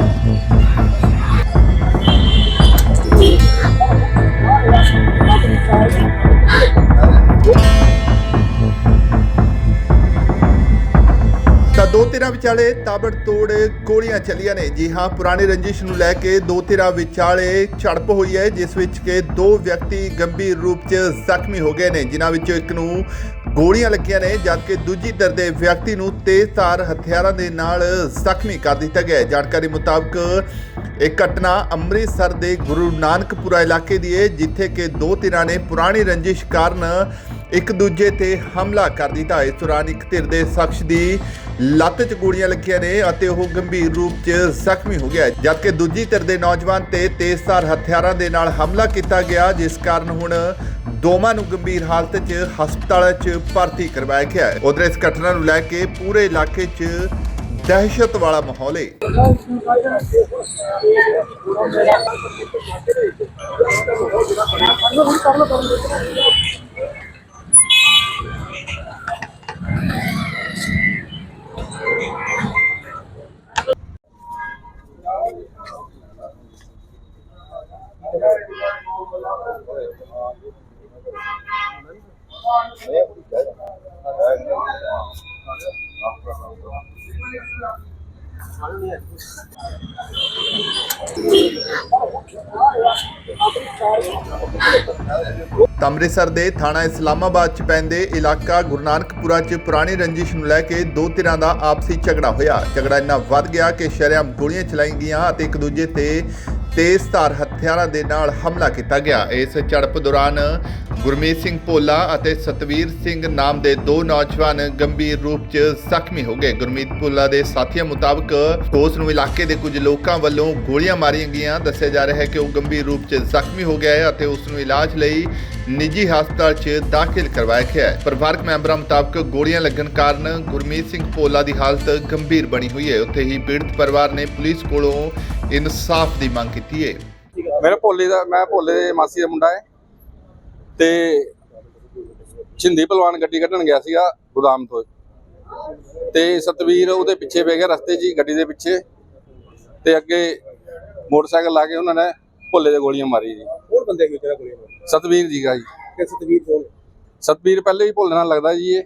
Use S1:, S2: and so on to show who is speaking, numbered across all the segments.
S1: Mm-hmm. ਦੋ ਧਿਰਾਂ ਵਿਚਾਲੇ ਤਾਬੜਤੋੜ ਗੋਲੀਆਂ ਚੱਲੀਆਂ ਨੇ। ਜੀ ਹਾਂ, ਪੁਰਾਣੀ ਰੰਜਿਸ਼ ਨੂੰ ਲੈ ਕੇ ਦੋ ਧਿਰਾਂ ਵਿਚਾਲੇ ਝੜਪ ਹੋਈ ਹੈ, ਜਿਸ ਵਿੱਚ ਕਿ ਦੋ ਵਿਅਕਤੀ ਗੰਭੀਰ ਰੂਪ 'ਚ ਜ਼ਖਮੀ ਹੋ ਗਏ ਨੇ, ਜਿਨ੍ਹਾਂ ਵਿੱਚੋਂ ਇੱਕ ਨੂੰ ਗੋਲੀਆਂ ਲੱਗੀਆਂ ਨੇ, ਜਦਕਿ ਦੂਜੀ ਧਿਰ ਦੇ ਵਿਅਕਤੀ ਨੂੰ ਤੇਜ਼ਧਾਰ ਹਥਿਆਰਾਂ ਦੇ ਨਾਲ ਜ਼ਖਮੀ ਕਰ ਦਿੱਤਾ ਗਿਆ ਹੈ। ਜਾਣਕਾਰੀ ਮੁਤਾਬਕ ਇਹ ਘਟਨਾ ਅੰਮ੍ਰਿਤਸਰ ਦੇ ਗੁਰੂ ਨਾਨਕਪੁਰਾ ਇਲਾਕੇ ਦੀ ਹੈ, ਜਿੱਥੇ ਕਿ ਦੋ ਧਿਰਾਂ ਨੇ ਪੁਰਾਣੀ ਰੰਜਿਸ਼ ਕਾਰਨ ਇੱਕ ਦੂਜੇ ਤੇ ਹਮਲਾ ਕਰ ਦਿੱਤਾ। ਇਸ ਦੌਰਾਨ ਇੱਕ ਧਿਰ ਦੇ ਸ਼ਖਸ ਦੀ ਲੱਤ 'ਚ ਗੋਲੀਆਂ ਲੱਗੀਆਂ ਨੇ ਅਤੇ ਉਹ ਗੰਭੀਰ ਰੂਪ 'ਚ ਜ਼ਖਮੀ ਹੋ ਗਿਆ ਜਦਕਿ ਦੂਜੀ ਧਿਰ ਦੇ ਨੌਜਵਾਨ ਤੇ ਤੇਜ਼ਧਾਰ ਹਥਿਆਰਾਂ ਦੇ ਨਾਲ ਹਮਲਾ ਕੀਤਾ ਗਿਆ, ਜਿਸ ਕਾਰਨ ਹੁਣ ਦੋਵਾਂ ਨੂੰ ਗੰਭੀਰ ਹਾਲਤ 'ਚ ਹਸਪਤਾਲ 'ਚ ਭਰਤੀ ਕਰਵਾਇਆ ਗਿਆ ਹੈ। ਉਧਰ ਇਸ ਘਟਨਾ ਨੂੰ ਲੈ ਕੇ ਪੂਰੇ ਇਲਾਕੇ 'ਚ ਦਹਿਸ਼ਤ ਵਾਲਾ ਮਾਹੌਲ ਹੈ। ਅੰਮ੍ਰਿਤਸਰ ਦੇ ਥਾਣਾ ਇਸਲਾਮਾਬਾਦ ਚ ਪੈਂਦੇ ਇਲਾਕਾ ਗੁਰੂ ਨਾਨਕਪੁਰਾ ਚ ਪੁਰਾਣੀ ਰੰਜਿਸ਼ ਨੂੰ ਲੈ ਕੇ ਦੋ ਧਿਰਾਂ ਦਾ ਆਪਸੀ ਝਗੜਾ ਹੋਇਆ। ਝਗੜਾ ਇੰਨਾ ਵੱਧ ਗਿਆ ਕਿ ਸ਼ਰੇਆਮ ਗੋਲੀਆਂ ਚਲਾਈ ਗਈਆਂ ਅਤੇ ਇੱਕ ਦੂਜੇ ਤੇ ਤੇਜ਼ ਧਾਰ ਹਥਿਆਰਾਂ ਦੇ ਨਾਲ ਹਮਲਾ ਕੀਤਾ ਗਿਆ। ਇਸ ਝੜਪ ਦੌਰਾਨ ਗੁਰਮੀਤ ਸਿੰਘ ਭੋਲਾ ਅਤੇ ਸਤਵੀਰ ਸਿੰਘ ਨਾਮ ਦੇ ਦੋ ਨੌਜਵਾਨ ਗੰਭੀਰ ਰੂਪ 'ਚ ਜ਼ਖਮੀ ਹੋ ਗਏ। ਗੁਰਮੀਤ ਭੋਲਾ ਦੇ ਸਾਥੀਆਂ ਮੁਤਾਬਕ ਉਸ ਨੂੰ ਇਲਾਕੇ ਦੇ ਕੁਝ ਲੋਕਾਂ ਵੱਲੋਂ ਗੋਲੀਆਂ ਮਾਰੀਆਂ ਗਈਆਂ। ਦੱਸਿਆ ਜਾ ਰਿਹਾ ਹੈ ਕਿ ਉਹ ਗੰਭੀਰ ਰੂਪ 'ਚ ਜ਼ਖਮੀ ਹੋ ਗਿਆ ਹੈ ਅਤੇ ਉਸ ਨੂੰ ਇਲਾਜ ਲਈ ਨਿੱਜੀ ਹਸਪਤਾਲ 'ਚ ਦਾਖਲ ਕਰਵਾਇਆ ਗਿਆ ਹੈ। ਪਰਿਵਾਰਕ ਮੈਂਬਰਾਂ ਮੁਤਾਬਕ ਗੋਲੀਆਂ ਲੱਗਣ ਕਾਰਨ ਗੁਰਮੀਤ ਸਿੰਘ ਭੋਲਾ ਦੀ ਹਾਲਤ ਗੰਭੀਰ ਬਣੀ ਹੋਈ ਹੈ। ਉੱਥੇ ਹੀ ਪੀੜਤ ਪਰਿਵਾਰ ਨੇ ਪੁਲਿਸ ਕੋਲੋਂ ਇਨਸਾਫ ਦੀ ਮੰਗ ਕੀਤੀ ਹੈ।
S2: ਮੇਰੇ ਭੋਲੇ ਦਾ, ਮੈਂ ਭੋਲੇ ਦੇ ਮਾਸੀ ਦਾ ਮੁੰਡਾ ਹੈ। ਤੇ ਛਿੰਦੀ ਪਹਿਲਵਾਨ ਗੱਡੀ ਕੱਢਣ ਗਿਆ ਸੀਗਾ ਗੋਦਾਮ ਤੋਂ। ਤੇ ਸਤਵੀਰ ਉਹਦੇ ਪਿੱਛੇ ਪੈ ਗਿਆ ਰਸਤੇ 'ਚ ਗੱਡੀ ਦੇ ਪਿੱਛੇ। ਤੇ ਅੱਗੇ ਮੋਟਰਸਾਈਕਲ ਲਾ ਕੇ ਉਹਨਾਂ ਨੇ ਭੋਲੇ ਦੇ ਗੋਲੀਆਂ ਮਾਰੀ ਜੀ।
S3: ਹੋਰ ਬੰਦੇ ਕੋਈ ਤੇਰਾ ਕੋਲੇ
S2: ਸਤਵੀਰ ਜੀਗਾ ਜੀ।
S3: ਕਿ ਸਤਵੀਰ ਕੋਲ
S2: ਸਤਵੀਰ ਪਹਿਲੇ ਵੀ ਭੋਲੇ ਨਾਲ ਲੱਗਦਾ ਜੀ ਇਹ।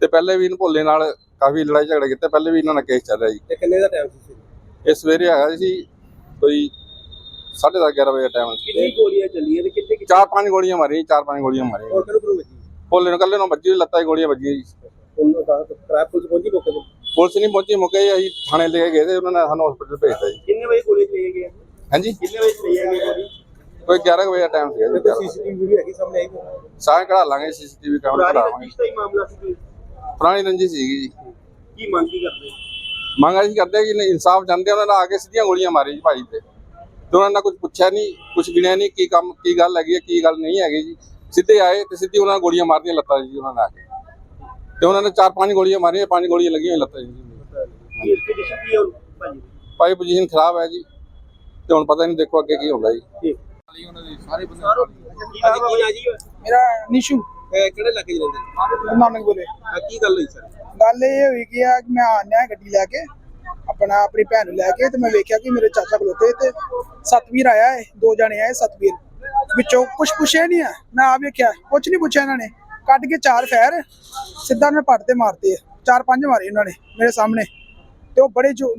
S2: ਤੇ ਪਹਿਲੇ ਵੀ ਇਹਨੂੰ ਭੋਲੇ ਨਾਲ ਕਾਫੀ ਲੜਾਈ ਝਗੜੇ ਕੀਤੇ ਪਹਿਲੇ ਵੀ ਇਹਨਾਂ ਨਾਲ ਕੇਸ ਚੱਲ ਰਿਹਾ ਜੀ।
S3: ਤੇ ਕਿੰਨੇ ਦਾ ਟਾਈਮ ਸੀ?
S2: ਇਹ ਸਵੇਰੇ ਹੈਗਾ ਸੀ ਕੋਈ 10:30 11 ਵਜੇ ਦਾ ਟਾਈਮ
S3: ਕਿੰਨੀ ਗੋਲੀਆਂ ਚੱਲੀਆਂ ਤੇ ਕਿੱਥੇ ਕਿੱਥੇ?
S2: ਚਾਰ ਪੰਜ ਗੋਲੀਆਂ ਮਾਰੀਆਂ ਚਾਰ ਪੰਜ ਗੋਲੀਆਂ ਮਾਰੀਆਂ
S3: ਹੋਰ ਕਿਹਨੂੰ ਕਿਹਨੂੰ ਵੱਜੀ?
S2: ਭੋਲੇ ਨੂੰ ਕੱਲੇ ਨੂੰ ਵੱਜੀ ਲੱਤਾਂ 'ਚ ਗੋਲੀਆਂ ਵੱਜੀਆਂ ਜੀ।
S3: ਉਹਨੂੰ ਤਾਂ ਟ੍ਰੈਫਿਕ ਪੁਲਿਸ ਪਹੁੰਚੀ ਮੌਕੇ ਤੇ?
S2: ਪੁਲਿਸ ਨਹੀਂ ਪਹੁੰਚੀ ਮੁੱਕੇ ਅਸੀਂ ਥਾਣੇ ਲੈ ਕੇ ਗਏ ਤੇ ਉਹਨਾਂ ਨੇ ਸਾਨੂੰ ਹਸਪੀਟਲ ਭੇਜਤਾ ਜੀ।
S3: ਕਿੰਨੇ ਵਜੇ ਗੋਲੀ ਚਲਾਈ ਗਈ
S2: ਹਾਂਜੀ?
S3: ਕਿੰਨੇ ਵਜੇ ਚਲਾਈ ਗਈ ਗੋਲੀ
S2: ਕੋਈ 11 ਕੁ ਵਜੇ ਦਾ ਟਾਈਮ ਸੀਗਾ ਜੀ
S3: ਸੀਸੀਟੀਵੀ ਵੀ ਹੈਗੀ ਸਾਹਮਣੇ ਆਈ?
S2: ਸਾਰੇ ਕਢਾ ਲਾਂਗੇ ਸੀਸੀਟੀਵੀ ਕੈਮਰਾ
S3: ਪੁਰਾਣੀ
S2: ਕਢਾਵਾਂਗੇ
S3: ਦਾ ਹੀ ਮਾਮਲਾ ਸੀ ਕੋਈ?
S2: ਪੁਰਾਣੀ ਰੰਜੀ ਸੀਗੀ ਜੀ।
S3: ਕੀ ਮੰਗ ਕੀ ਕਰਦੇ?
S2: ਮੰਗ ਅਸੀਂ ਕਰਦੇ ਕਿ ਇਨਸਾਫ ਚਾਹੁੰਦੇ ਉਹਨਾਂ ਨੇ ਆ ਕੇ ਸਿੱਧੀਆਂ ਗੋਲੀਆਂ ਮਾਰੀ ਜੀ ਭਾਈ ਤੇ। ਤੇ ਉਹਨਾਂ ਨੇ ਕੁਝ ਪੁੱਛਿਆ ਨਹੀਂ ਕੁਝ ਗਿਣਿਆ ਨਹੀਂ ਕੀ ਕੰਮ ਕੀ ਗੱਲ ਹੈਗੀ ਹੈ ਕੀ ਗੱਲ ਨਹੀਂ ਹੈਗੀ ਜੀ। ਸਿੱਧੇ ਆਏ ਤੇ ਸਿੱਧੀ ਉਹਨਾਂ ਨੇ ਗੋਲੀਆਂ ਮਾਰਦੀਆਂ ਲੱਤਾਂ ਜੀ ਉਹਨਾਂ ਨੇ ਆ ਕੇ। ਤੇ ਉਹਨਾਂ ਨੇ ਚਾਰ ਪੰਜ ਗੋਲੀਆਂ ਮਾਰੀਆਂ ਪੰਜ ਗੋਲੀਆਂ ਲੱਗੀਆਂ ਲੱਤਾਂ ਜੀ। ਭਾਈ ਪੋਜੀਸ਼ਨ ਖਰਾਬ ਹੈ ਜੀ ਤੇ ਹੁਣ ਪਤਾ ਨਹੀਂ ਦੇਖੋ ਅੱਗੇ ਕੀ ਹੁੰਦਾ ਜੀ। ਸਾਰੇ ਬੰਦੇ
S4: ਮੇਰਾ ਨਿਸ਼ੂ।
S3: ਕਿਹੜੇ ਨੇ
S4: ਗੁਰੂ ਨਾਨਕ ਬੋਲੇ
S3: ਆ ਕੀ ਗੱਲ ਹੋਈ ਸਰ
S4: ਗੱਲ ਇਹ ਹੋਈ ਕਿ ਆ ਕਿ ਮੈਂ ਆਨਿਆ ਗੱਡੀ ਲੈ ਕੇ ਆਪਣਾ ਆਪਣੀ ਭੈਣ ਨੂੰ ਲੈ ਕੇ ਤੇ ਮੈਂ ਵੇਖਿਆ ਕਿ ਮੇਰੇ ਚਾਚਾ ਖਲੋਤੇ ਤੇ ਸਤਵੀਰ ਆਇਆ ਹੈ ਦੋ ਜਣੇ ਆਏ ਸਤਵੀਰ। ਵਿੱਚੋਂ ਕੁਛ ਪੁੱਛਿਆ ਨਹੀਂ ਆ ਮੈਂ ਆ ਵੇਖਿਆ ਕੁਛ ਨਹੀਂ ਪੁੱਛਿਆ ਇਹਨਾਂ ਨੇ। ਕੱਢ ਕੇ ਚਾਰ ਫੈਰ ਸਿੱਧਾ ਨੇ ਪੱਟ ਤੇ ਮਾਰਤੇ ਆ। ਚਾਰ ਪੰਜ ਮਾਰੇ ਉਹਨਾਂ ਨੇ ਮੇਰੇ ਸਾਹਮਣੇ। ਤੇ ਉਹ ਬੜੇ ਜੋ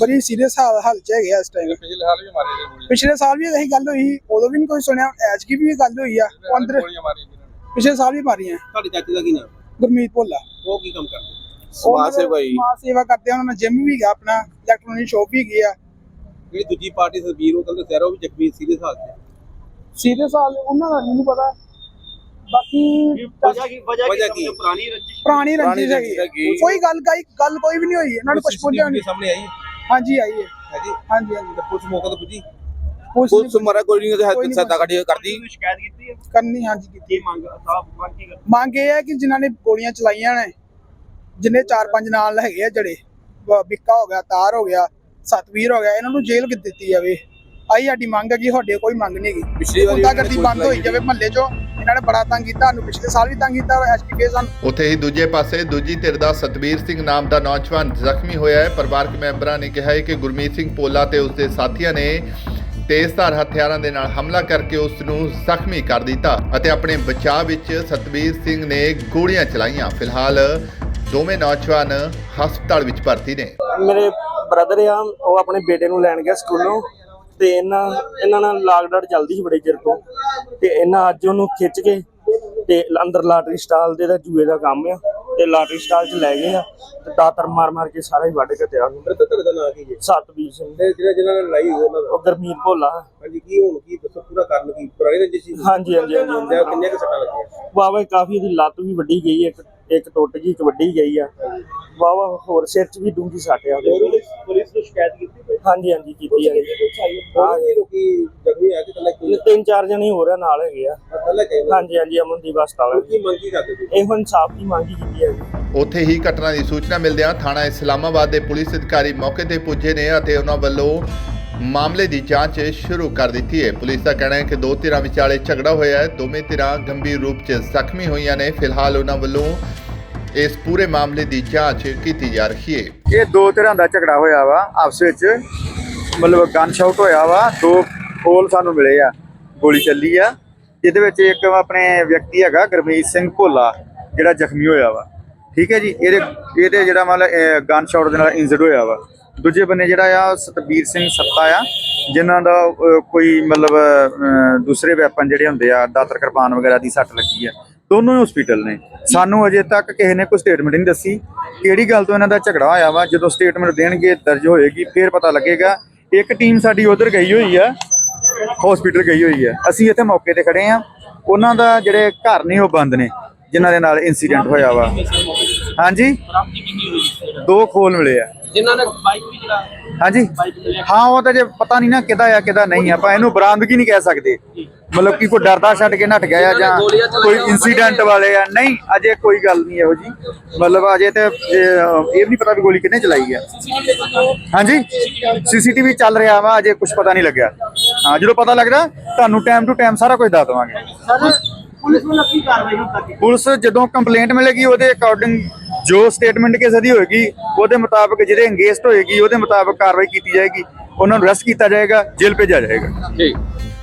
S4: ਬੜੀ ਸੀਰੀਅਸ ਹਾਲ ਚ ਹੈਗੇ ਇਸ ਟਾਈਮ
S2: ਪਿਛਲੇ ਸਾਲ ਵੀ ਮਾਰੇ ਨੇ ਗੋਲੀਆਂ।
S4: ਪਿਛਲੇ ਸਾਲ ਵੀ ਇਹੀ ਗੱਲ ਹੋਈ ਉਦੋਂ ਵੀ ਨਹੀਂ ਕੋਈ ਸੁਣਿਆ ਐਤਕੀ ਵੀ ਇਹ ਗੱਲ ਹੋਈ ਆ ਉਹ ਅੰਦਰ ਪਿਛਲੇ ਸਾਲ ਵੀ ਮਾਰੀਆਂ।
S3: ਤੁਹਾਡੇ ਚਾਚੇ ਦਾ ਕੀ ਨਾਮ?
S4: ਗੁਰਮੀਤ ਭੋਲਾ।
S3: ਉਹ ਕੀ ਕੰਮ ਕਰਦੇ?
S4: ਸਮਾਜ ਸੇਵਾ ਹੀ। ਸਮਾਜ ਸੇਵਾ ਕਰਦੇ ਉਹਨਾਂ ਨੇ ਜਿਮ ਵੀ ਗਿਆ ਆਪਣਾ ਇਲੈਕਟ੍ਰੋਨਿਕ ਸ਼ੋਪ ਵੀ ਗਿਆ।
S3: ਜਿਹੜੀ ਦੂਜੀ ਪਾਰਟੀ ਸਰਬੀਰ ਉਹ ਕਹਿੰਦੇ ਸਹਿਰੋ ਵੀ ਜ਼ਖਮੀ ਸੀਰੀਅਸ ਹਾਲਤ ਚ
S4: ਸੀਰੀਅਸ ਹਾਲ ਉਹਨਾਂ ਦਾ ਨਹੀਂ ਪਤਾ। ਬਾਕੀ
S3: ਵਜ੍ਹਾ ਕੀ ਵਜ੍ਹਾ ਕੀ ਪੁਰਾਣੀ ਰੰਜਿਸ਼।
S4: ਪੁਰਾਣੀ ਰੰਜਿਸ਼ ਹੈਗੀ। ਕੋਈ ਗੱਲ ਕਾਈ ਗੱਲ ਕੋਈ ਵੀ ਨਹੀਂ ਹੋਈ ਇਹਨਾਂ ਨੂੰ ਕੁਝ ਪੁੱਛਿਆ ਨਹੀਂ
S3: ਸਾਹਮਣੇ ਆਈ?
S4: ਹਾਂਜੀ ਆਈ ਹੈ।
S3: ਹੈ
S4: ਹਾਂਜੀ ਹਾਂਜੀ।
S3: ਤੇ ਪੁਲਿਸ ਮੌਕੇ ਤੇ ਪੁੱਜੀ?
S4: ਪੁਲਿਸ
S5: ਮਰਾ ਕੋਈ ਨਹੀਂ
S4: ਨਹੀਂ
S5: ਸੱਤਾ ਕੱਢੀ ਕਰਦੀ?
S3: ਸ਼ਿਕਾਇਤ ਕੀਤੀ ਹੈ?
S4: ਕਰਨੀ ਹਾਂਜੀ ਕੀਤੀ।
S3: ਮੰਗ ਸਾਫ਼ ਮੰਗ ਕੀ
S4: ਮੰਗ ਇਹ ਹੈ ਕਿ ਜਿਨ੍ਹਾਂ ਨੇ ਗੋਲੀਆਂ ਚਲਾਈਆਂ ਨੇ ਜਿੰਨੇ ਚਾਰ ਪੰਜ ਨਾਲ ਹੈਗੇ ਆ ਜੜੇ ਬਿੱਕਾ ਹੋ ਗਿਆ ਤਾਰ ਹੋ ਗਿਆ ਸਤਵੀਰ ਹੋ ਗਿਆ ਇਹਨਾਂ ਨੂੰ ਜੇਲ੍ਹ ਕਿ ਦਿੱਤੀ ਜਾਵੇ? ਆਈ ਸਾਡੀ ਮੰਗ ਹੈਗੀ ਤੁਹਾਡੇ ਕੋਈ ਮੰਗ ਨਹੀਂ ਹੈਗੀ।
S3: ਪਿਛਲੀ ਵਾਰੀ
S4: ਗੁੰਡਾਗਰਦੀ
S3: ਨੇ
S4: ਬੰਦ ਹੋਈ ਜਾਵੇ ਮਹੱਲੇ 'ਚੋਂ ਇਹਨਾਂ ਨੇ ਬੜਾ ਤੰਗ ਕੀਤਾ ਸਾਨੂੰ ਪਿਛਲੇ ਸਾਲ ਵੀ ਤੰਗ ਕੀਤਾ ਐਸਪੀ ਕੇ ਸਾਨੂੰ।
S1: ਉੱਥੇ ਹੀ ਦੂਜੇ ਪਾਸੇ ਦੂਜੀ ਧਿਰ ਦਾ ਸਤਬੀਰ ਸਿੰਘ ਨਾਮ ਦਾ ਨੌਜਵਾਨ ਜ਼ਖਮੀ ਹੋਇਆ ਹੈ। ਪਰਿਵਾਰਕ ਮੈਂਬਰਾਂ ਨੇ ਕਿਹਾ ਹੈ ਕਿ ਗੁਰਮੀਤ ਸਿੰਘ ਪੋਲਾ ਤੇ ਉਸ ਦੇ ਸਾਥੀਆਂ ਨੇ ਤੇਜ਼ਧਾਰ ਹਥਿਆਰਾਂ ਦੇ ਨਾਲ ਹਮਲਾ ਕਰਕੇ ਉਸ ਨੂੰ ਜ਼ਖਮੀ ਕਰ ਦਿੱਤਾ ਅਤੇ ਆਪਣੇ ਬਚਾਅ ਵਿੱਚ ਸਤਬੀਰ ਸਿੰਘ ਨੇ ਗੋਲੀਆਂ ਚਲਾਈਆਂ। ਫਿਲਹਾਲ ਦੋਵੇਂ ਨੌਜਵਾਨ ਹਸਪਤਾਲ ਵਿੱਚ ਭਰਤੀ ਨੇ।
S5: ਮੇਰੇ ਬ੍ਰਦਰ ਆ ਉਹ ਆਪਣੇ ਬੇਟੇ ਨੂੰ ਲੈਣ ਗਿਆ ਸਕੂਲੋਂ ਤੇ ਇਹਨਾਂ ਇਹਨਾਂ ਨਾਲ ਲਾਕਡਾਊਨ ਚੱਲਦੀ ਸੀ ਬੜੇ ਚਿਰ ਤੋਂ ਤੇ ਇਹਨਾਂ ਅੱਜ ਉਹਨੂੰ ਖਿੱਚ ਕੇ ਤੇ ਅੰਦਰ ਲਾਟਰੀ ਸਟਾਲ ਦੇ ਦਾ ਜੂਏ ਦਾ ਕੰਮ ਆ ਤੇ ਲਾਟਰੀ ਸਟਾਲ 'ਚ ਲੈ ਗਏ ਆ ਤੇ ਦਾਤਰ ਮਾਰ ਮਾਰ ਕੇ ਸਾਰਾ ਹੀ ਵੱਢ ਕੇ ਉਹਨੂੰ
S3: ਮ੍ਰਿਤਕ ਤੁਹਾਡਾ ਨਾਂ ਕੀ ਜੀ?
S5: ਸਤਬੀਰ ਸਿੰਘ।
S3: ਤੇ ਜਿਹੜਾ ਜਿਹਨਾਂ ਨਾਲ ਲੜਾਈ ਹੋਈ ਉਹਨਾਂ ਦਾ?
S5: ਉਹ ਗਰਮੀਤ ਭੋਲਾ।
S3: ਹਾਂਜੀ ਕੀ ਹੁਣ ਕੀ ਦੱਸੋ ਪੂਰਾ ਕਾਰਨ ਕੀ? ਪੁਰਾਣੀ ਰੰਜਿਸ਼ ਸੀ
S5: ਹਾਂਜੀ ਹਾਂਜੀ ਹਾਂਜੀ।
S3: ਕਿੰਨੀਆਂ ਕੁ ਸੱਟਾਂ ਲੱਗੀਆਂ?
S5: ਵਾਵਾ ਕਾਫੀ ਦੀ ਲੱਤ ਵੀ ਵੱਡੀ ਗਈ ਹੈ, ਇੱਕ ਟੁੱਟ ਗਈ ਇੱਕ ਵੱਡੀ ਗਈ ਆ। ਵਾਵਾ ਹੋਰ ਸਿਰ 'ਚ ਵੀ ਡੂੰਗੀ ਸੱਟ ਆ। ਉਹਦੇ
S3: ਪੁਲਿਸ ਨੂੰ ਸ਼ਿਕਾਇਤ ਕੀਤੀ ਕੋਈ?
S5: ਹਾਂਜੀ ਹਾਂਜੀ ਕੀਤੀ ਹੈ
S3: ਹਾਂ। ਇਹ ਲੋਕੀ ਜ਼ਖਮੀ ਆ ਕਿ ਕੱਲਾ ਕੀ
S5: ਇਹ ਤਿੰਨ ਚਾਰ ਜਣੇ ਹੋਰ ਆ ਨਾਲ ਹੈਗੇ ਆ। ਹਾਂਜੀ ਹਾਂਜੀ ਅਮਨਦੀਪ ਹਸਪਤਾਲ
S3: ਕੀ ਮੰਗ ਕਰਦੇ
S5: ਇਹੋ ਇਨਸਾਫ ਦੀ ਮੰਗ ਕੀਤੀ ਹੈ ਜੀ।
S1: ਉੱਥੇ ਹੀ ਘਟਨਾ ਦੀ ਸੂਚਨਾ ਮਿਲਦਿਆਂ ਥਾਣਾ ਇਸਲਾਮਾਬਾਦ ਦੇ ਪੁਲਿਸ ਅਧਿਕਾਰੀ ਮੌਕੇ ਤੇ ਪੁੱਜੇ ਨੇ ਅਤੇ ਉਹਨਾਂ ਵੱਲੋਂ ਮਾਮਲੇ ਦੀ ਜਾਂਚ ਸ਼ੁਰੂ ਕਰ ਦਿੱਤੀ ਹੈ। ਪੁਲਿਸ ਦਾ ਕਹਿਣਾ ਹੈ ਕਿ ਦੋ ਧਿਰਾਂ ਵਿਚਾਲੇ ਝਗੜਾ ਹੋਇਆ ਹੈ। ਦੋਵੇਂ ਧਿਰਾਂ ਗੰਭੀਰ ਰੂਪ 'ਚ ਜ਼ਖਮੀ ਹੋਈਆਂ ਨੇ। ਫਿਲਹਾਲ ਉਹਨਾਂ ਵੱਲੋਂ ਇਸ ਪੂਰੇ ਮਾਮਲੇ ਦੀ ਜਾਂਚ ਕੀਤੀ ਜਾ ਰਹੀ ਹੈ।
S6: ਇਹ ਦੋ ਤਰ੍ਹਾਂ ਦਾ ਝਗੜਾ ਹੋਇਆ ਵਾ। ਆਪਸ ਵਿੱਚ ਮਤਲਬ ਗਨ ਸ਼ਾਟ ਹੋਇਆ ਵਾ। ਦੋ ਖੋਲ ਸਾਨੂੰ ਮਿਲੇ ਆ। ਗੋਲੀ ਚੱਲੀ ਆ। ਜਿਹਦੇ ਵਿੱਚ ਇੱਕ ਆਪਣੇ ਵਿਅਕਤੀ ਹੈਗਾ ਗੁਰਮੀਤ ਸਿੰਘ ਭੋਲਾ, ਜਿਹੜਾ ਜ਼ਖਮੀ ਹੋਇਆ ਵਾ। ਠੀਕ ਹੈ ਜੀ? ਇਹਦੇ ਇਹਦੇ ਜਿਹੜਾ ਮਤਲਬ ਗਨ ਸ਼ਾਟ ਦੇ ਨਾਲ ਇੰਜਰਡ ਹੋਇਆ ਵਾ। ਦੂਜੇ ਬੰਨੇ ਜਿਹੜਾ ਆ, ਸਤਬੀਰ ਸਿੰਘ ਸੱਤਾ ਆ, ਜਿਨ੍ਹਾਂ ਦਾ ਕੋਈ ਮਤਲਬ ਦੂਸਰੇ ਵੈਪਨ ਜਿਹੜੇ ਹੁੰਦੇ ਆ, ਦਾਤਰ ਕਿਰਪਾਨ ਵਗੈਰਾ ਦੀ ਸੱਟ ਲੱਗੀ ਆ, ਦੋਨੋਂ ਹਸਪੀਟਲ ਨੇ। ਸਾਨੂੰ ਅਜੇ ਤੱਕ ਕਿਸੇ ਨੇ ਕੋਈ ਸਟੇਟਮੈਂਟ ਨਹੀਂ ਦੱਸੀ। ਕਿਹੜੀ ਗੱਲ ਤੋਂ ਇਹਨਾਂ ਦਾ ਝਗੜਾ ਹੋਇਆ ਵਾ? ਜਦੋਂ ਸਟੇਟਮੈਂਟ ਦੇਣਗੇ, ਦਰਜ ਹੋਏਗੀ, ਫਿਰ ਪਤਾ ਲੱਗੇਗਾ। ਇੱਕ ਟੀਮ ਸਾਡੀ ਉਧਰ ਗਈ ਹੋਈ ਆ ਹਸਪੀਟਲ ਗਈ ਹੋਈ ਆ। ਅਸੀਂ ਇੱਥੇ ਮੌਕੇ ਤੇ ਖੜੇ ਆ। ਉਹਨਾਂ ਦਾ ਜਿਹੜੇ ਘਰ ਨੇ, ਉਹ ਬੰਦ ਨੇ, ਜਿਨ੍ਹਾਂ ਦੇ ਨਾਲ ਇਨਸੀਡੈਂਟ ਹੋਇਆ ਵਾ। ਹਾਂਜੀ? ਦੋ ਖੋਲ ਮਿਲੇ ਆ।
S3: ਜਿਨ੍ਹਾਂ ਨੇ ਬਾਈਕ ਵੀ ਜਿਹੜਾ
S6: ਹਾਂਜੀ। ਹਾਂ ਉਹ ਤਾਂ ਜੇ ਪਤਾ ਨਹੀਂ ਨਾ ਕਿਹਦਾ ਆ ਕਿਹਦਾ ਨਹੀਂ ਆਪਾਂ ਇਹਨੂੰ ਬਰਾਮਦਗੀ ਨਹੀਂ ਕਹਿ ਸਕਦੇ। ਮਤਲਬ ਕਿ ਕੋਈ ਡਰਦਾ ਛੱਡ ਕੇ ਨੱਠ ਗਿਆ ਜਾਂ ਕੋਈ ਇਨਸੀਡੈਂਟ ਵਾਲੇ ਆ ਨਹੀਂ ਅਜੇ ਕੋਈ ਗੱਲ ਨਹੀਂ ਇਹੋ ਜੀ। ਮਤਲਬ ਅਜੇ ਤੇ ਇਹ ਵੀ ਨਹੀਂ ਪਤਾ ਵੀ ਗੋਲੀ ਕਿਹਨੇ ਚਲਾਈ ਆ। ਹਾਂਜੀ? ਸੀਸੀਟੀਵੀ ਚੱਲ ਰਿਹਾ ਵਾ ਅਜੇ ਕੁਝ ਪਤਾ ਨਹੀਂ ਲੱਗਿਆ। ਹਾਂ ਜਦੋਂ ਪਤਾ ਲੱਗਦਾ ਤੁਹਾਨੂੰ ਟਾਈਮ ਟੂ ਟਾਈਮ ਸਾਰਾ ਕੁਝ ਦੱਸ ਦਵਾਂਗੇ। ਪੁਲਿਸ ਜਦੋਂ ਕੰਪਲੇਂਟ ਮਿਲੇਗੀ ਉਹਦੇ ਅਕੋਰਡਿੰਗ ਜੋ ਸਟੇਟਮੈਂਟ ਕਿਸੇ ਦੀ ਹੋਏਗੀ, ਉਹਦੇ ਮੁਤਾਬਕ ਜਿਹਦੇ ਅੰਗੇਜਡ ਹੋਏਗੀ, ਉਹਦੇ ਮੁਤਾਬਕ ਕਾਰਵਾਈ ਕੀਤੀ ਜਾਏਗੀ। ਉਹਨਾਂ ਨੂੰ ਅਰੈਸਟ ਕੀਤਾ ਜਾਏਗਾ, ਜੇਲ੍ਹ ਭੇਜਿਆ ਜਾਏਗਾ।
S3: ਠੀਕ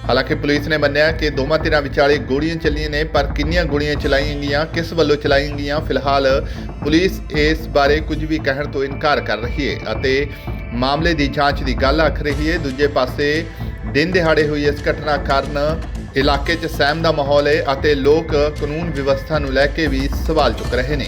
S1: ਹਾਲਾਂਕਿ ਪੁਲਿਸ ਨੇ ਮੰਨਿਆ ਕਿ ਦੋਵਾਂ ਧਿਰਾਂ ਵਿਚਾਲੇ ਗੋਲੀਆਂ ਚੱਲੀਆਂ ਨੇ, ਪਰ ਕਿੰਨੀਆਂ ਗੋਲੀਆਂ ਚਲਾਈਆਂ ਗਈਆਂ, ਕਿਸ ਵੱਲੋਂ ਚਲਾਈਆਂ ਗਈਆਂ, ਫਿਲਹਾਲ ਪੁਲਿਸ ਇਸ ਬਾਰੇ ਕੁਝ ਵੀ ਕਹਿਣ ਤੋਂ ਇਨਕਾਰ ਕਰ ਰਹੀ ਹੈ ਅਤੇ ਮਾਮਲੇ ਦੀ ਜਾਂਚ ਦੀ ਗੱਲ ਆਖ ਰਹੀ ਹੈ। ਦੂਜੇ ਪਾਸੇ, ਦਿਨ ਦਿਹਾੜੇ ਹੋਈ ਇਸ ਘਟਨਾ ਕਾਰਨ ਇਲਾਕੇ 'ਚ ਸਹਿਮ ਦਾ ਮਾਹੌਲ ਹੈ ਅਤੇ ਲੋਕ ਕਾਨੂੰਨ ਵਿਵਸਥਾ ਨੂੰ ਲੈ ਕੇ ਵੀ ਸਵਾਲ ਚੁੱਕ ਰਹੇ ਨੇ।